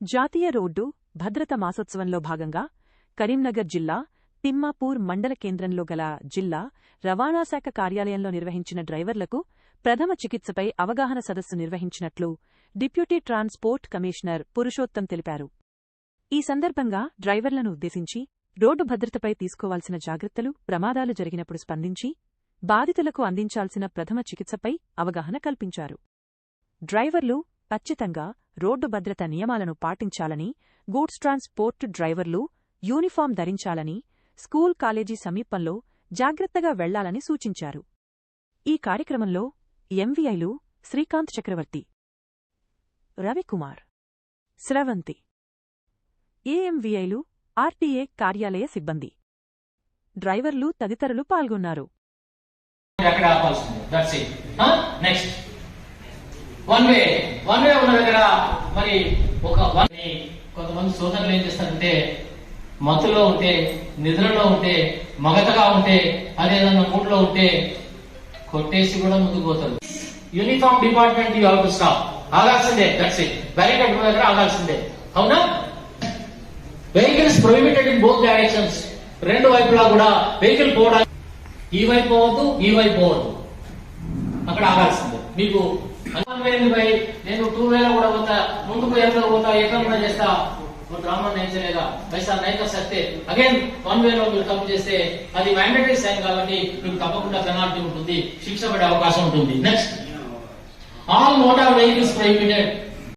జాతీయ రోడ్డు భద్రత మాసోత్సవంలో భాగంగా కరీంనగర్ జిల్లా తిమ్మాపూర్ మండల కేంద్రంలో గల జిల్లా రవాణా శాఖ కార్యాలయంలో నిర్వహించిన డ్రైవర్లకు ప్రథమ చికిత్సపై అవగాహన సదస్సు నిర్వహించినట్లు డిప్యూటీ ట్రాన్స్పోర్ట్ కమిషనర్ పురుషోత్తం తెలిపారు. ఈ సందర్భంగా డ్రైవర్లను ఉద్దేశించి రోడ్డు భద్రతపై తీసుకోవాల్సిన జాగ్రత్తలు ప్రమాదాలు జరిగినప్పుడు స్పందించి బాధితులకు అందించాల్సిన ప్రథమ చికిత్సపై అవగాహన కల్పించారు. డ్రైవర్లు ఖచ్చితంగా రోడ్డు భద్రత నియమాలను పాటించాలని గూడ్స్ ట్రాన్స్పోర్ట్ డ్రైవర్లు యూనిఫాం ధరించాలని స్కూల్ కాలేజీ సమీపంలో జాగ్రత్తగా వెళ్ళాలని సూచించారు. ఈ కార్యక్రమంలో ఎంవీఐలు శ్రీకాంత్ చక్రవర్తి రవికుమార్ స్రవంతి ఏఎంవీఐలు ఆర్టీఏ కార్యాలయ సిబ్బంది డ్రైవర్లు తదితరులు పాల్గొన్నారు. Next one way one way ఉన్న దగ్గర మరి ఒక వన్ కొంతమంది సోదరులు ఏం చేస్తారంటే మత్తులో ఉంటే నిద్రలో ఉంటే మగతగా ఉంటే అదేదన్నా మూడ్లో ఉంటే కొట్టేసి కూడా ముందుకు పోతారు. Uniform department you have to stop ఆగాల్సిందే that's it barricade దగ్గర ఆగాల్సిందే. అవునా? Vehicles prohibited in both directions రెండు వైపులా కూడా వెహికల్ పోవడానికి ఈ వైపు పోవద్దు ఈ వైపు పోవద్దు. అక్కడ ఆగాల్సిందే. మీకు బై నేను టూ వేల కూడా పోతా ముందుకు ఎక్కడ పోతా ఎక్కడ కూడా చేస్తా. ఒక డ్రామా నేర్చలేదా పైసా నైక సత్తే. అగైన్ వన్ వేలో మీరు తప్పు చేస్తే అది మ్యాండేటరీ సైన్ కాబట్టి మీకు తప్పకుండా పెనాల్టీ ఉంటుంది. శిక్ష పడే అవకాశం ఉంటుంది. Next all motor vehicles prohibited